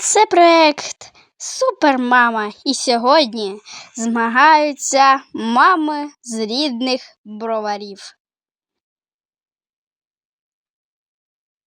Це проект Супермама. І сьогодні змагаються мами з рідних броварів.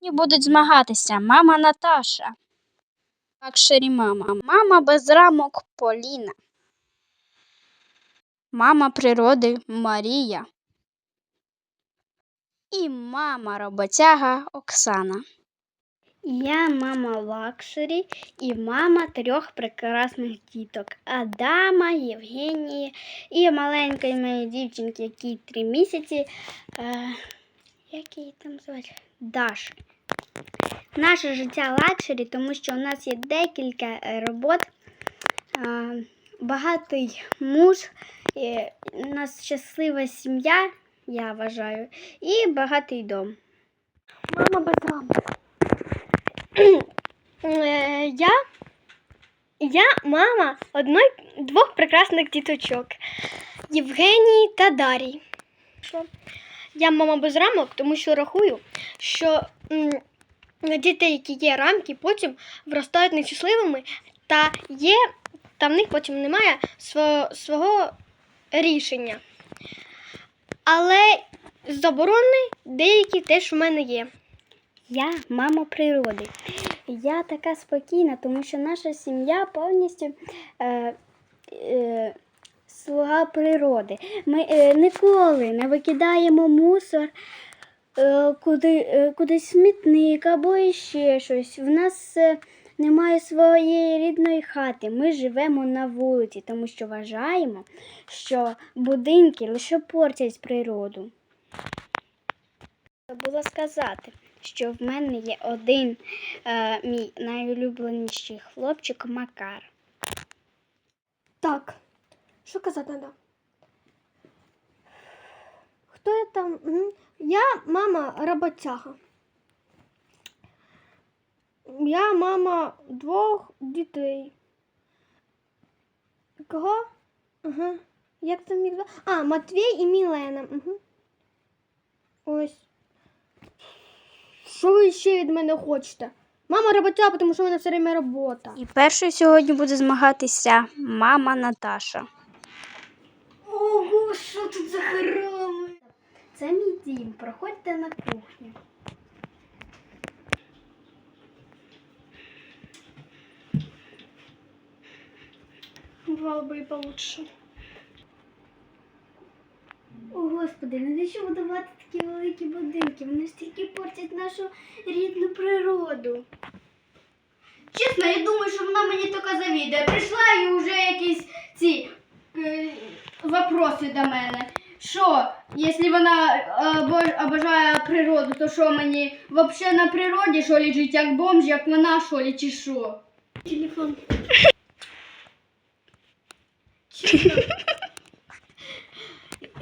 І будуть змагатися мама Наташа, Лакшері мама, мама без рамок Поліна, мама природи Марія і мама роботяга Оксана. Я мама Лакшері і мама трьох прекрасних діток Адама, Євгенії і маленької моєї дівчинки, якій три місяці. Е, як її там звати? Даш. Наше життя лакшері, тому що у нас є декілька робот, е, багатий муж, е, у нас щаслива сім'я, я вважаю, і багатий дом. Мама. Е, Я, я мама одної двох прекрасних діточок Євгенії та Дарії. Я мама без рамок, тому що рахую, що діти, які є рамки, потім виростають нещасливими, та є, та в них потім немає свого, свого рішення. Але заборони деякі теж в мене є. Я мама природи. Я така спокійна, тому що наша сім'я повністю е, е, слуга природи. Ми е, ніколи не викидаємо мусор е, куди, е, кудись смітник або іще щось. В нас е, немає своєї рідної хати. Ми живемо на вулиці, тому що вважаємо, що будинки лише портять природу. Забула сказати, що в мене є один е, мій найулюбленіший хлопчик Макар. Так, що казати треба? Хто я там? Я мама роботяга. Я мама двох дітей. Кого? Ага. Як там їх? А, Матвій і Мілена. Угу. Ось. Що ви ще від мене хочете? Мама роботяга, тому що в мене все время робота. І першою сьогодні буде змагатися мама Наташа. Ого, що тут за храми? Це мій дім. Проходьте на кухню. Бывало бы и получше. О, Господи, навіщо будувати такі великі будинки? Вони ж тільки портять нашу рідну природу. Чесно, я думаю, що вона мені тільки завідує. Прийшла і вже якісь ці е, вопроси до мене. Що, якщо вона е, обожає природу, то що мені взагалі на природі що ли жити, як бомж, як вона що ли, чи що? Телефон.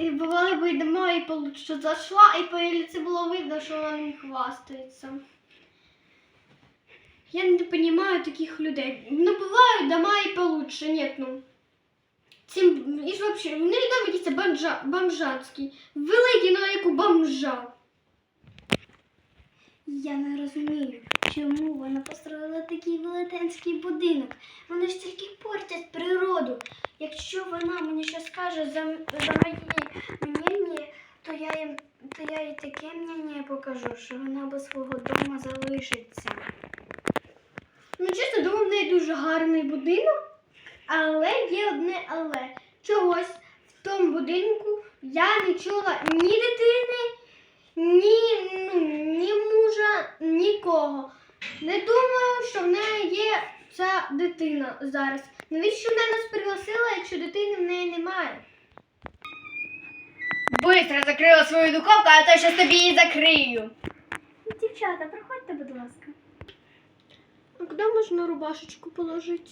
І бувало би домой і получше зайшла, і по лиці було видно, що вона не хвастається. Я не понимаю таких людей. Ну, бывают дома и получше, нет, ну. Тим, і ж вообще, в неї дом якийсь бомжа, бомжацький. Великий, ну як у бомжа. Я не розумію, чому вона построїла такий велетенський будинок. Вони ж тільки портять природу. Якщо вона мені щось скаже за, за мої мнення, то я їм то я їй таке мнення покажу, що вона без свого дому залишиться. Ну, чесно, думаю, в неї дуже гарний будинок, але є одне але. Чогось в тому будинку я не чула ні дитини, ні, ну, ні мужа, нікого. Не думаю, що в неї є ця дитина зараз. Навіщо вона нас пригласила, якщо дитини в неї немає? Быстро закрила свою духовку, а то зараз тобі її закрию. Дівчата, проходьте, будь ласка. А куди можна рубашечку положити?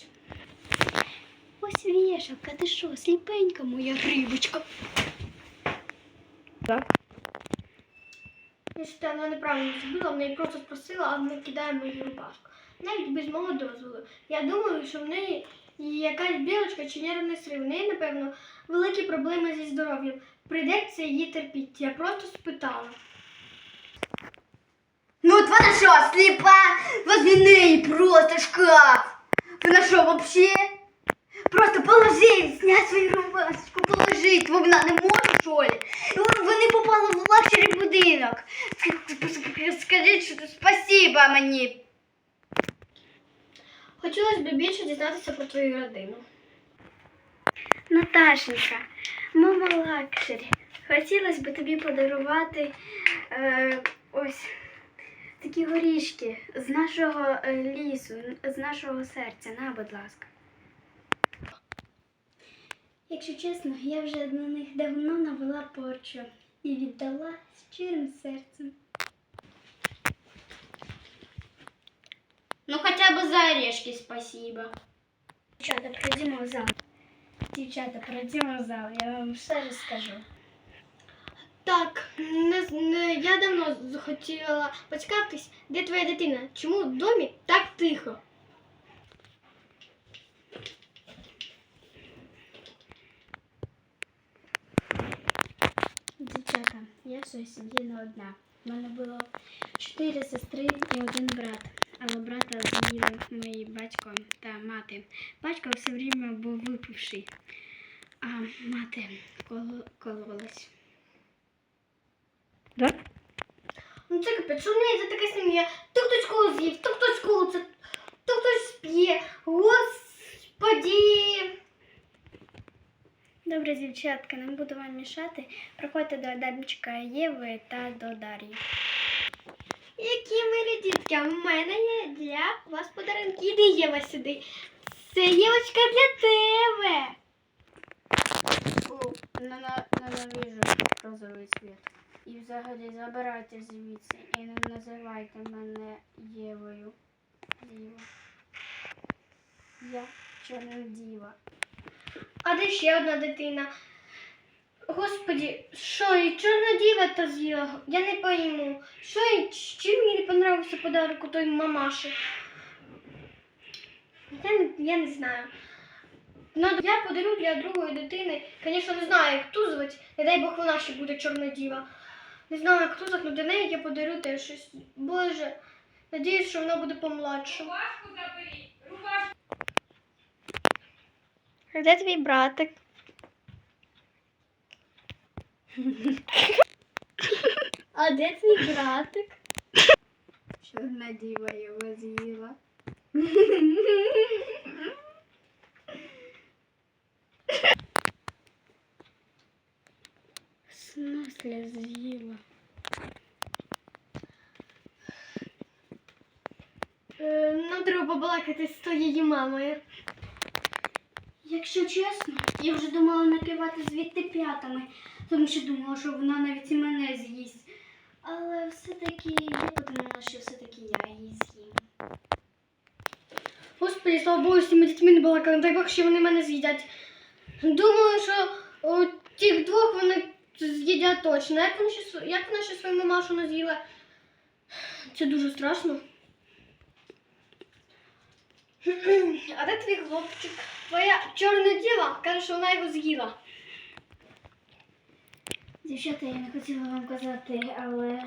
Ось вішалка, ти що, сліпенька моя грибочка. Я вважаю, вона неправильно зробила, в неї просто спросила, а вона кидає мою рубашку. Навіть без мого дозволу. Я думаю, що в неї якась білочка чи нервний срив. В неї, напевно, великі проблеми зі здоров'ям. Прийдеться її терпіти. Я просто спитала. Ну от вона що, сліпа? Возле неї просто шкаф. Вона що, вообще? Просто положи, снять свою рубашечку, положить. Вона не може, що ли? Вони попали в лакшері будинок. Скажіть, що спасибо мені. Хотілося б більше дізнатися про твою родину. Наташенька, мама лакшері. Хотілося б тобі подарувати е, ось такі горішки з нашого е, лісу, з нашого серця. На, будь ласка. Якщо чесно, я вже на них давно навела порчу і віддала щирим серцем. Ну хотя бы за орешки спасибо. Дівчата, пройдемо в зал. Дівчата, пройдемо в зал, я вам все розкажу. Так, не, з- не, я давно захотіла поцікавитись, де твоя дитина? Чому в домі так тихо? Я щось єдина одна. У мене було чотири сестри і один брат. Але брата змінили мої батько та мати. Батько все время був випивший, а мати коло- кололась. Ну це капець, що в неї за така сім'я? То дівчатка, не буду вам мішати. Приходьте до Адамчика Єви та до Дар'ї. Які милі дітки, а в мене є для вас подарунки. Іди, Єва, сюди. Це Євочка для тебе. Ненавижу розовий світ. І взагалі забирайте звідси і не називайте мене Євою. Діва. Я чорна діва. А де ще одна дитина? Господі, що і чорна діва та з'їла? Я не пойму. Що і чим їй не понравився подарок той мамаші? Я я не знаю. Ну, я подарю для другої дитини. Звісно, не знаю, як ту звати. Не дай Бог вона ще буде чорна діва. Не знаю, як ту звати, але для неї я подарю теж щось. Боже, надіюсь, що вона буде помладша. А де твій братик? А де твій братик? Чорна діва його з'їла. Смысле з'їла? Е, нам треба побалакати з твоєю мамою. Якщо чесно, я вже думала накивати звідти п'ятами, тому що думала, що вона навіть і мене з'їсть. Але все-таки я подумала, що все-таки я її з'їм. Господи, слава Богу, з цими дітьми не балакали, не дай Бог, що вони мене з'їдять. Думаю, що о, тих двох вони з'їдять точно. Як вони ще, як вона ще свою мамашу не з'їла? Це дуже страшно. А де твій хлопчик? Твоя чорна діва каже, що вона його з'їла. Дівчата, я не хотіла вам казати, але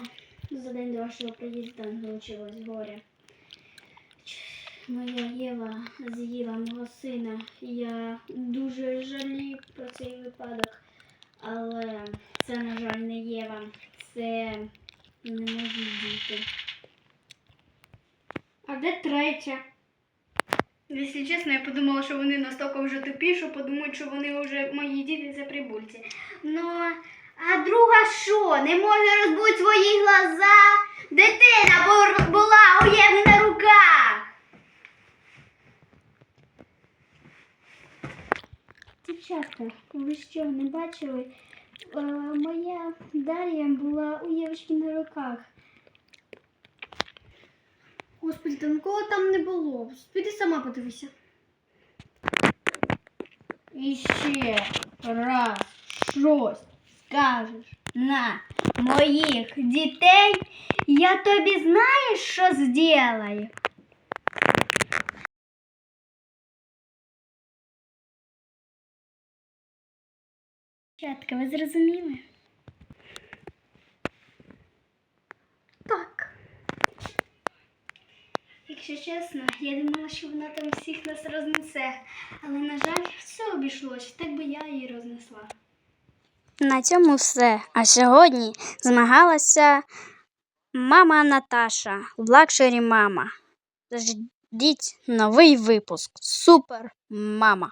за день до вашого приїзду вилучилось горе. Моя Єва з'їла мого сина. Я дуже жалію про цей випадок. Але це, на жаль, не Єва. Це не мої діти. А де третя? Якщо чесно, я подумала, що вони настільки вже тупі, що подумають, що вони вже мої діти це прибульці. Ну, а друга що? Не може розбути свої глаза? Дитина бу- була у Єви на руках. Дівчатка, ви що, не бачили? Е, моя Дар'я була у Євочки на руках. Господи, та нікого там не було. Піди сама подивися. І ще раз щось скажеш на моїх дітей, я тобі знаєш, що зроблю? Дівчатка, ви зрозуміли? Так. Якщо чесно, я думала, що вона там всіх нас рознесе. Але, на жаль, все обійшлося, так би я її рознесла. На цьому все. А сьогодні змагалася мама Наташа, лакшері мама. Ждіть новий випуск. Супер мама.